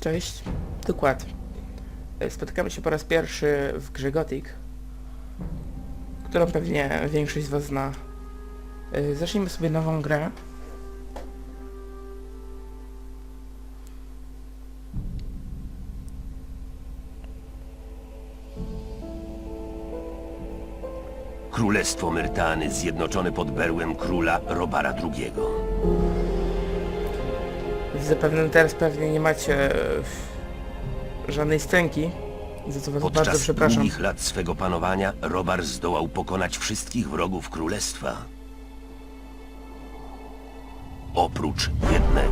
Cześć, Dokład. E, Spotykamy się po raz pierwszy w grze Gothic, którą pewnie większość z Was zna. E, Zacznijmy sobie nową grę. Królestwo Myrtany zjednoczone pod berłem króla Robara II. Zapewne teraz pewnie nie macie e, żadnej scenki, za co Was bardzo Podczas przepraszam. długich lat swego panowania Robar zdołał pokonać wszystkich wrogów królestwa. Oprócz jednego.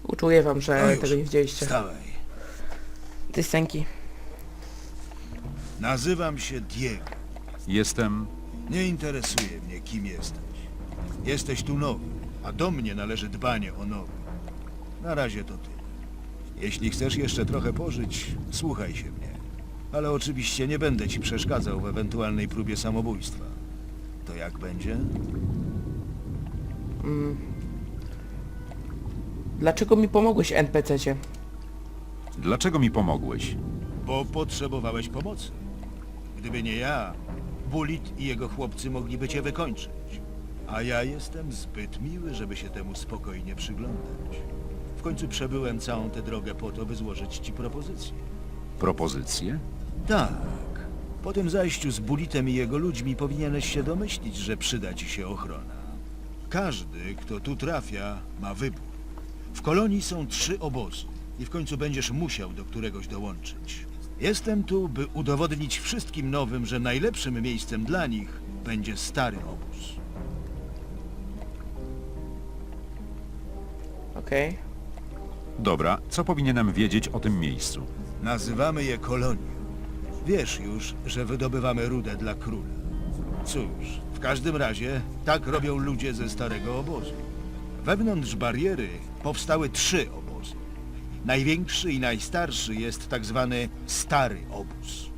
Współczuję Wam, że No już, tego nie widzieliście. Wstawaj. Tej scenki. Nazywam się Diego. Jestem... Nie interesuje mnie, kim jesteś. Jesteś tu nowy, a do mnie należy dbanie o nowych. Na razie to ty. Jeśli chcesz jeszcze trochę pożyć, słuchaj się mnie. Ale oczywiście nie będę ci przeszkadzał w ewentualnej próbie samobójstwa. To jak będzie? Dlaczego mi pomogłeś NPC-cie? Dlaczego mi pomogłeś? Bo potrzebowałeś pomocy. Gdyby nie ja, Bulit i jego chłopcy mogliby cię wykończyć. A ja jestem zbyt miły, żeby się temu spokojnie przyglądać. W końcu przebyłem całą tę drogę po to, by złożyć ci propozycję. Propozycje? Tak. Po tym zajściu z Bulitem i jego ludźmi powinieneś się domyślić, że przyda ci się ochrona. Każdy, kto tu trafia, ma wybór. W kolonii są trzy obozy i w końcu będziesz musiał do któregoś dołączyć. Jestem tu, by udowodnić wszystkim nowym, że najlepszym miejscem dla nich będzie stary obóz. Okej. Dobra, co powinienem wiedzieć o tym miejscu? Nazywamy je kolonią. Wiesz już, że wydobywamy rudę dla króla. Cóż, w każdym razie tak robią ludzie ze starego obozu. Wewnątrz bariery powstały trzy obozy. Największy i najstarszy jest tak zwany Stary Obóz.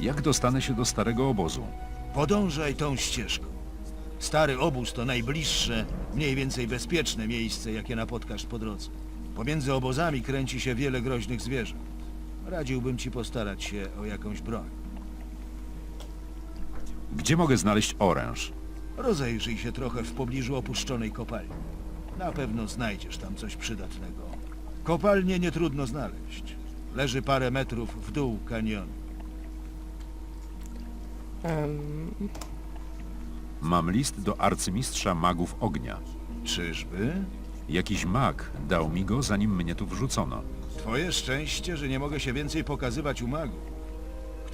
Jak dostanę się do starego obozu? Podążaj tą ścieżką. Stary obóz to najbliższe, mniej więcej bezpieczne miejsce, jakie napotkasz po drodze. Pomiędzy obozami kręci się wiele groźnych zwierząt. Radziłbym ci postarać się o jakąś broń. Gdzie mogę znaleźć oręż? Rozejrzyj się trochę w pobliżu opuszczonej kopalni. Na pewno znajdziesz tam coś przydatnego. Kopalnię nie trudno znaleźć. Leży parę metrów w dół kanionu. Em, Mam list do arcymistrza magów ognia. Czyżby? Jakiś mag dał mi go, zanim mnie tu wrzucono. Twoje szczęście, że nie mogę się więcej pokazywać u magów.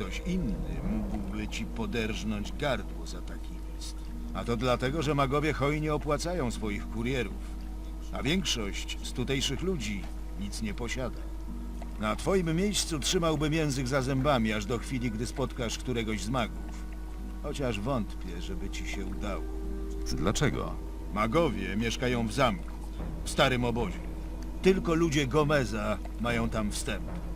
Ktoś inny mógłby ci poderżnąć gardło za taki list. A to dlatego, że magowie hojnie opłacają swoich kurierów. A większość z tutejszych ludzi nic nie posiada. Na twoim miejscu trzymałbym język za zębami, aż do chwili, gdy spotkasz któregoś z magów. Chociaż wątpię, żeby ci się udało. Dlaczego? Magowie mieszkają w zamku, w starym obozie. Tylko ludzie Gomeza mają tam wstęp.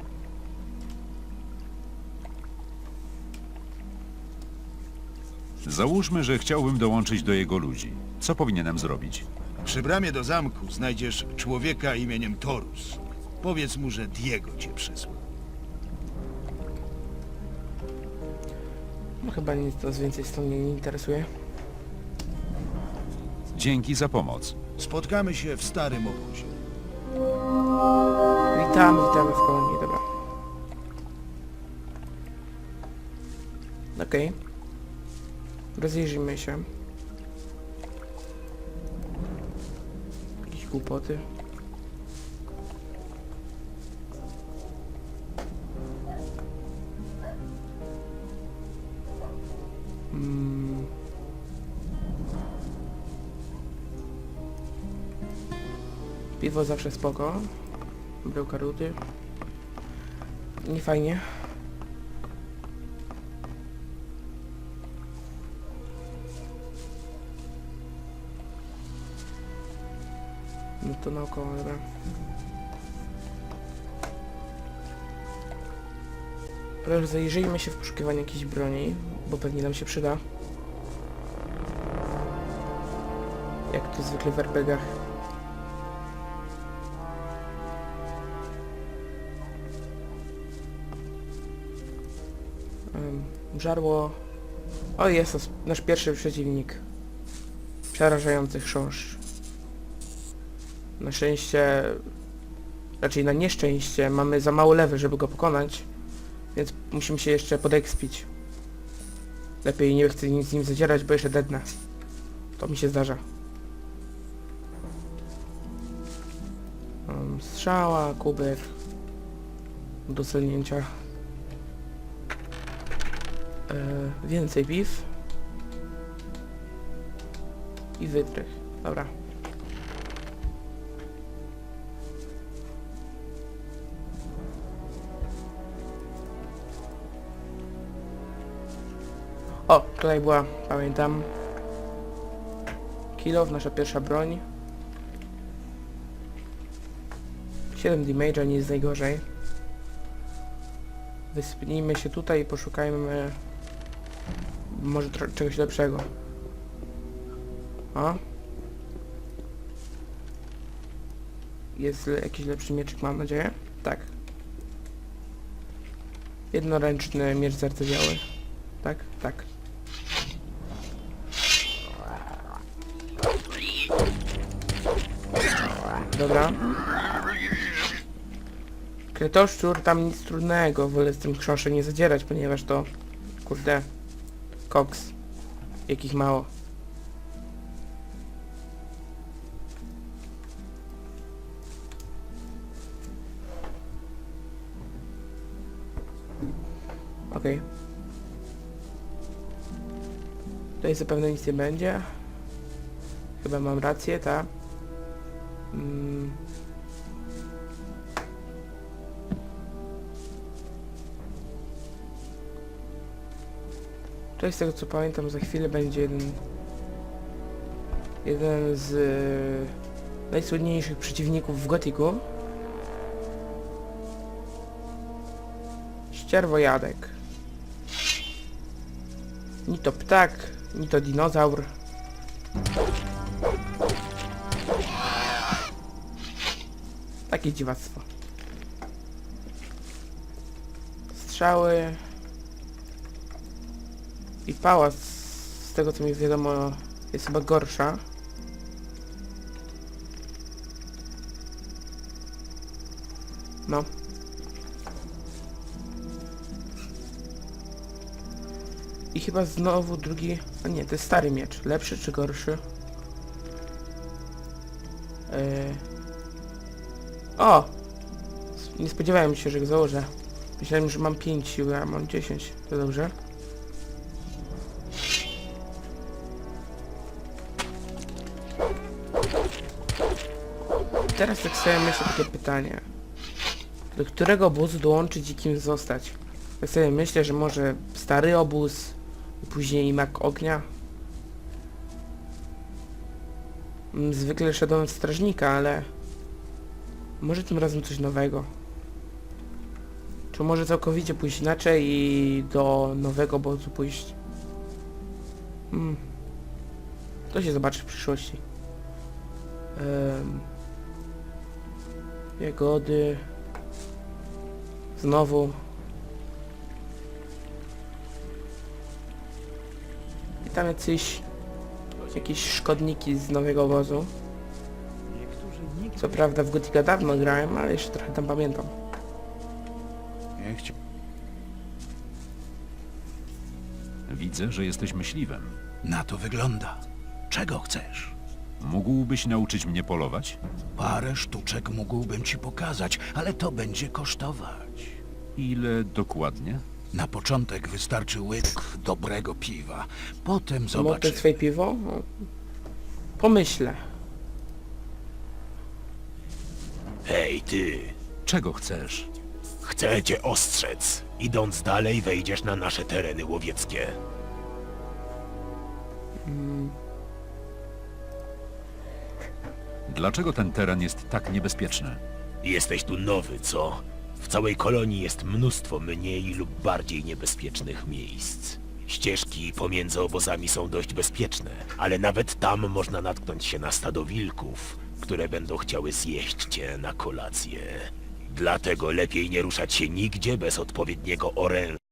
Załóżmy, że chciałbym dołączyć do jego ludzi. Co powinienem zrobić? Przy bramie do zamku znajdziesz człowieka imieniem Torus. Powiedz mu, że Diego cię przysłał. no chyba nic nas więcej stąd mnie nie interesuje. Dzięki za pomoc. Spotkamy się w starym obozie. Witamy, witamy w kolonii, dobra. Okej. Rozejrzyjmy się. Jakieś głupoty. Mm. Piwo zawsze spoko. Bryłka rudy. Nie fajnie. To naokoło, dobra. Proszę, zajrzyjmy się w poszukiwanie jakiejś broni, bo pewnie nam się przyda. Jak to zwykle w RPGach. Żarło. O, jest to nasz pierwszy przeciwnik. Przerażający chrząszcz. Na szczęście, raczej na nieszczęście, mamy za mało lewy, żeby go pokonać, więc musimy się jeszcze podekspić. Lepiej nie chcę nic z nim zadzierać, bo jeszcze dednę. To mi się zdarza. Um, strzała, kubek. Do celnięcia. E, więcej piw. I wytrych. Dobra. O, tutaj była, pamiętam. Kilow, nasza pierwsza broń. 7 damage'a nie jest najgorzej. Wyspnijmy się tutaj i poszukajmy może czegoś lepszego. O. Jest le- jakiś lepszy mieczyk, mam nadzieję? Tak. Jednoręczny miecz zardzewiały. Tak? Tak. Dobra. Kretoszczur tam nic trudnego, wolę z tym chrząszczem nie zadzierać, ponieważ to... Kurde... Koks. Jakich mało. Okej. Tutaj zapewne nic nie będzie. Chyba mam rację, tak? Mm. Tutaj z tego co pamiętam za chwilę będzie jeden jeden z e, przeciwników w Gotiku. Ścierwojadek. Ni to ptak, ni to dinozaur. Takie dziwactwo. Strzały. I pałac, z tego co mi wiadomo, jest chyba gorsza. No. I chyba znowu drugi... A nie, to jest stary miecz. Lepszy czy gorszy? Yy... O! Nie spodziewałem się, że go założę. Myślałem, że mam 5 siły, a mam 10. To dobrze. Teraz tak sobie myślę takie pytanie. Do którego obozu dołączyć i kim zostać? Ja sobie myślę, że może stary obóz później mak ognia. Mm, Zwykle szedłem strażnika, ale może tym razem coś nowego. Czy może całkowicie pójść inaczej i do nowego obozu pójść? Hmm. To się zobaczy w przyszłości. Em, Jagody. Znowu. I tam jacyś... Jakieś szkodniki z nowego obozu. Co prawda w Gotika dawno grałem, ale jeszcze trochę tam pamiętam. Nie chci... Widzę, że jesteś myśliwym. Na to wygląda. Czego chcesz? Mógłbyś nauczyć mnie polować? Parę sztuczek mógłbym ci pokazać, ale to będzie kosztować. Ile dokładnie? Na początek wystarczy łyk dobrego piwa. Potem Mogę zobaczymy. swoje piwo? No. Pomyślę. Hej, ty! Czego chcesz? Chcę cię ostrzec. Idąc dalej, wejdziesz na nasze tereny łowieckie. Dlaczego ten teren jest tak niebezpieczny? Jesteś tu nowy, co? W całej kolonii jest mnóstwo mniej lub bardziej niebezpiecznych miejsc. Ścieżki pomiędzy obozami są dość bezpieczne, ale nawet tam można natknąć się na stado wilków, które będą chciały zjeść cię na kolację. Dlatego lepiej nie ruszać się nigdzie bez odpowiedniego oręża.